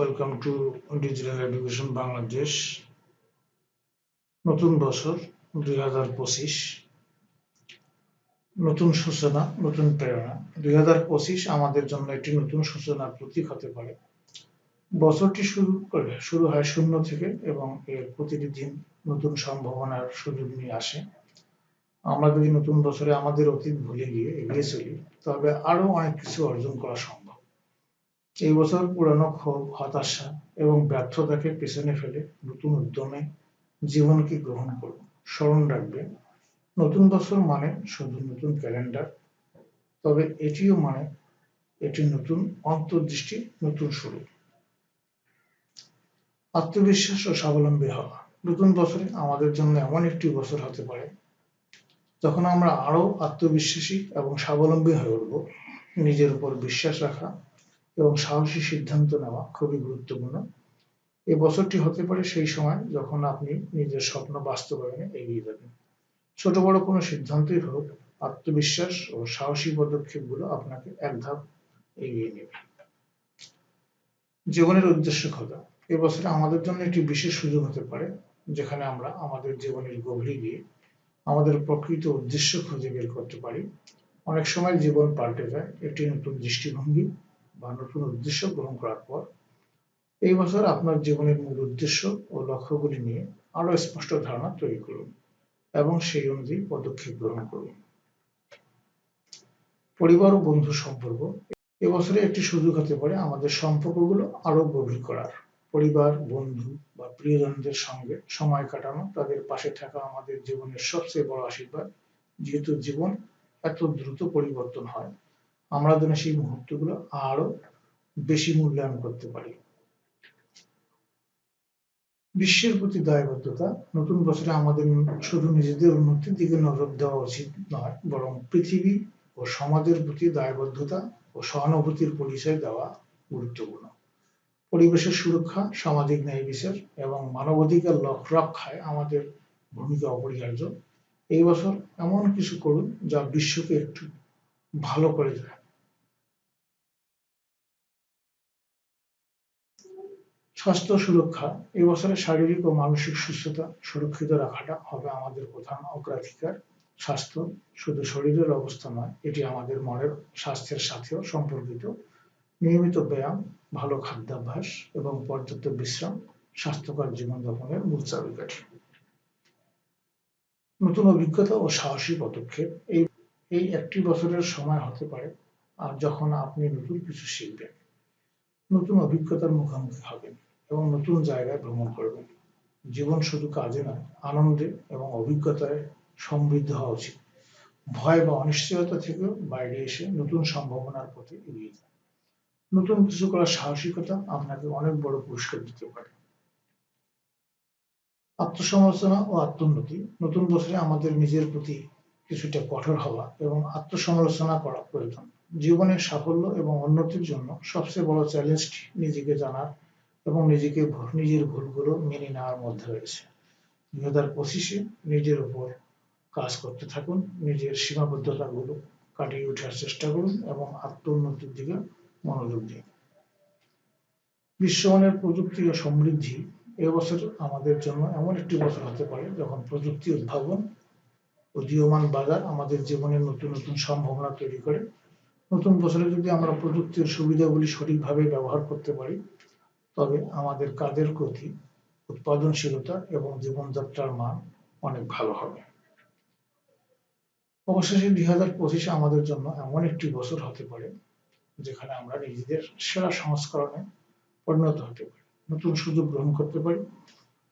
Welcome to Digital Education Bangladesh নতুন বছর দুই হাজার পঁচিশ। নতুন সূচনা, নতুন প্রেরণা। দুই হাজার পঁচিশ আমাদের জন্য একটি নতুন সূচনার প্রতীক হতে পারে। বছরটি শুরু করে, শুরু হয় শূন্য থেকে এবং এর প্রতিটি দিন নতুন সম্ভাবনার সুযোগ নিয়ে আসে। আমরা যদি নতুন বছরে আমাদের অতীত ভুলে গিয়ে এগিয়ে চলি, তবে আরও অনেক কিছু অর্জন করা সম্ভব। এই বছর পুরানো ক্ষোভ, হতাশা এবং ব্যর্থতাকে পেছনে ফেলে নতুন উদ্যমে জীবনকে গ্রহণ করুন স্মরণ রাখবেন, নতুন বছর মানে শুধু নতুন ক্যালেন্ডার, তবে এটিও মানে এটি নতুন অন্তর্দৃষ্টি, নতুন শুরু। আত্মবিশ্বাস ও স্বাবলম্বী হওয়া। নতুন বছরে আমাদের জন্য এমন একটি বছর হতে পারে, যখন আমরা আরও আত্মবিশ্বাসী এবং স্বাবলম্বী হয়ে উঠব। নিজের উপর বিশ্বাস রাখা এবং সাহসী সিদ্ধান্ত নেওয়া খুবই গুরুত্বপূর্ণ। এই বছরটি হতে পারে সেই সময় যখন আপনি নিজের স্বপ্ন বাস্তবায়নে এগিয়ে যাবেন। ছোট বড় কোনো সিদ্ধান্তই হোক, আত্মবিশ্বাস ও সাহসী পদক্ষেপগুলো আপনাকে এক ধাপ এগিয়ে নেবে। জীবনের উদ্দেশ্য খোঁজা। এবছরে আমাদের জন্য একটি বিশেষ সুযোগ হতে পারে, যেখানে আমরা আমাদের জীবনের গভীরে গিয়ে আমাদের প্রকৃত উদ্দেশ্য খুঁজে বের করতে পারি। অনেক সময় জীবন পাল্টে যায়, একটি নতুন দৃষ্টিভঙ্গি নতুন উদ্দেশ্য গ্রহণ করার পর, এই বছর আপনার জীবনের মূল উদ্দেশ্য ও লক্ষ্যগুলি নিয়ে আরও স্পষ্ট ধারণা তৈরি করুন এবং সেই অনুযায়ী পদক্ষেপ গ্রহণ করুন। পরিবার ও বন্ধু সম্পর্ক এবছরে একটি সুযোগ হতে পারে আমাদের সম্পর্কগুলো আরও গভীর করার। পরিবার, বন্ধু বা প্রিয়জনদের সঙ্গে সময় কাটানো, তাদের পাশে থাকা আমাদের জীবনের সবচেয়ে বড় আশীর্বাদ। যেহেতু জীবন এত দ্রুত পরিবর্তন হয় আমরা যেন সেই মুহূর্তগুলো আরও বেশি মূল্যায়ন করতে পারি। বিশ্বের প্রতি দায়বদ্ধতা, নতুন বছরে আমাদের শুধু নিজেদের উন্নতির দিকে নজর দেওয়া উচিত নয়, বরং পৃথিবী ও সমাজের প্রতি দায়বদ্ধতা ও সহানুভূতির পরিচয় দেওয়া গুরুত্বপূর্ণ। পরিবেশের সুরক্ষা, সামাজিক ন্যায় বিচার এবং মানবাধিকার রক্ষায় আমাদের ভূমিকা অপরিহার্য। এই বছর এমন কিছু করুন যা বিশ্বকে একটু ভালো করে দেয় স্বাস্থ্য সুরক্ষা এবছরে শারীরিক ও মানসিক সুস্থতা সুরক্ষিত রাখাটা হবে আমাদের প্রধান অগ্রাধিকার। স্বাস্থ্য শুধু শরীরের অবস্থা নয়, এটি আমাদের মনের স্বাস্থ্যের সাথেও সম্পর্কিত। নিয়মিত ব্যায়াম, ভালো খাদ্যাভ্যাস এবং পর্যাপ্ত বিশ্রাম স্বাস্থ্যকর জীবনযাপনের মূল চাবিকাঠি। নতুন অভিজ্ঞতা ও সাহসী পদক্ষেপ, এই এই একটি বছরের সময় হতে পারে আর যখন আপনি নতুন কিছু শিখবেন, নতুন অভিজ্ঞতার মুখোমুখি হবেন। এবং নতুন জায়গায় ভ্রমণ করবেন। জীবন শুধু কাজে নয়, আনন্দে এবং অভিজ্ঞতায় সমৃদ্ধ হওয়া উচিত। ভয় বা অনিশ্চয়তা থেকেও বাইরে এসে নতুন সম্ভাবনার পথে এগিয়ে যান। নতুন কিছু করার সাহসিকতা আপনাকে অনেক বড় পুরস্কার দিতে পারে। আত্মসমালোচনা ও আত্মোন্নতি, নতুন বছরে আমাদের নিজের প্রতি কিছুটা কঠোর হওয়া এবং আত্মসমালোচনা করা প্রয়োজন। জীবনের সাফল্য এবং উন্নতির জন্য সবচেয়ে বড় চ্যালেঞ্জটি নিজেকে জানার এবং নিজেকে নিজের ভুলগুলো মেনে নেওয়ার মধ্যে রয়েছে। দুই হাজার পঁচিশে নিজের উপর কাজ করতে থাকুন, নিজের সীমাবদ্ধতাগুলো কাটিয়ে ওঠার চেষ্টা করুন এবং আত্ম উন্নতির দিকে মনোযোগ দিন। বিশ্বমানের প্রযুক্তি ও সমৃদ্ধি এবছর আমাদের জন্য এমন একটি বছর হতে পারে যখন প্রযুক্তি উদ্ভাবন, উদীয়মান বাজার আমাদের জীবনের নতুন নতুন সম্ভাবনা তৈরি করে। নতুন বছরে যদি আমরা প্রযুক্তির সুবিধাগুলি সঠিকভাবে ব্যবহার করতে পারি তবে আমাদের কাজের গতি উৎপাদনশীলতা এবং জীবনযাত্রার মান অনেক ভালো হবে। অবশেষে দুই হাজার পঁচিশে আমাদের জন্য এমন একটি বছর হতে পারে, যেখানে আমরা নিজেদের সেরা সংস্করণে পরিণত হতে পারি, নতুন সুযোগ গ্রহণ করতে পারি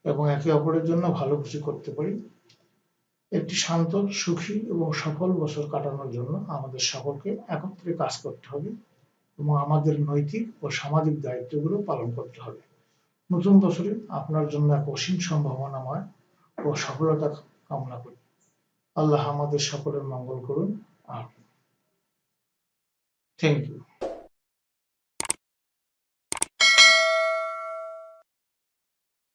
এবং একে অপরের জন্য ভালো কিছু করতে পারি। একটি শান্ত, সুখী এবং সফল বছর কাটানোর জন্য আমাদের সকলকে একত্রে কাজ করতে হবে। এবং আমাদের নৈতিক ও সামাজিক দায়িত্বগুলো পালন করতে হবে। নতুন বছরে আপনার জন্য এক অসীম সম্ভাবনাময় ও সফলতা কামনা করি। আল্লাহ আমাদের সকলের মঙ্গল করুন। আর থ্যাংক ইউ